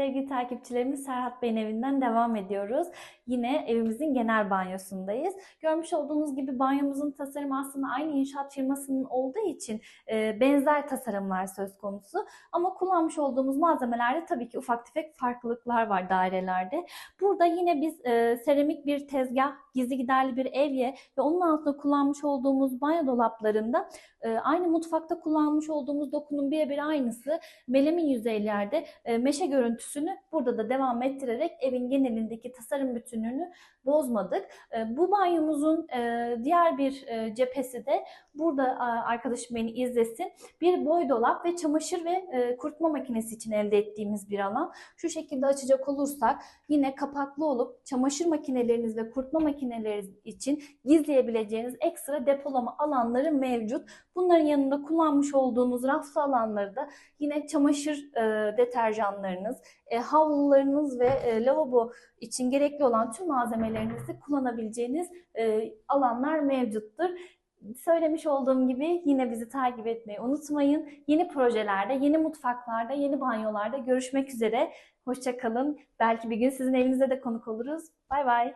Sevgili takipçilerimiz Serhat Bey'in evinden devam ediyoruz. Yine evimizin genel banyosundayız. Görmüş olduğunuz gibi banyomuzun tasarımı aslında aynı inşaat firmasının olduğu için e, benzer tasarımlar söz konusu. Ama kullanmış olduğumuz malzemelerde tabii ki ufak tefek farklılıklar var dairelerde. Burada yine biz e, seramik bir tezgah, gizli giderli bir evye ve onun altında kullanmış olduğumuz banyo dolaplarında e, aynı mutfakta kullanmış olduğumuz dokunun birebir aynısı melemin yüzeylerde e, meşe görüntüsünü burada da devam ettirerek evin genelindeki tasarım bütünlüğünü bozmadık. E, bu banyomuzun e, diğer bir e, cephesi de burada arkadaşım beni izlesin. Bir boy dolap ve çamaşır ve e, kurutma makinesi için elde ettiğimiz bir alan. Şu şekilde açacak olursak yine kapaklı olup çamaşır makineleriniz ve kurutma makineleriniz için gizleyebileceğiniz ekstra depolama alanları mevcut. Bunların yanında kullanmış olduğunuz raflı alanları da yine çamaşır deterjanlarınız, e, havlularınız ve e, lavabo için gerekli olan tüm malzemelerinizi kullanabileceğiniz e, alanlar mevcuttur. Söylemiş olduğum gibi yine bizi takip etmeyi unutmayın. Yeni projelerde, yeni mutfaklarda, yeni banyolarda görüşmek üzere. Hoşçakalın. Belki bir gün sizin evinize de konuk oluruz. Bay bay.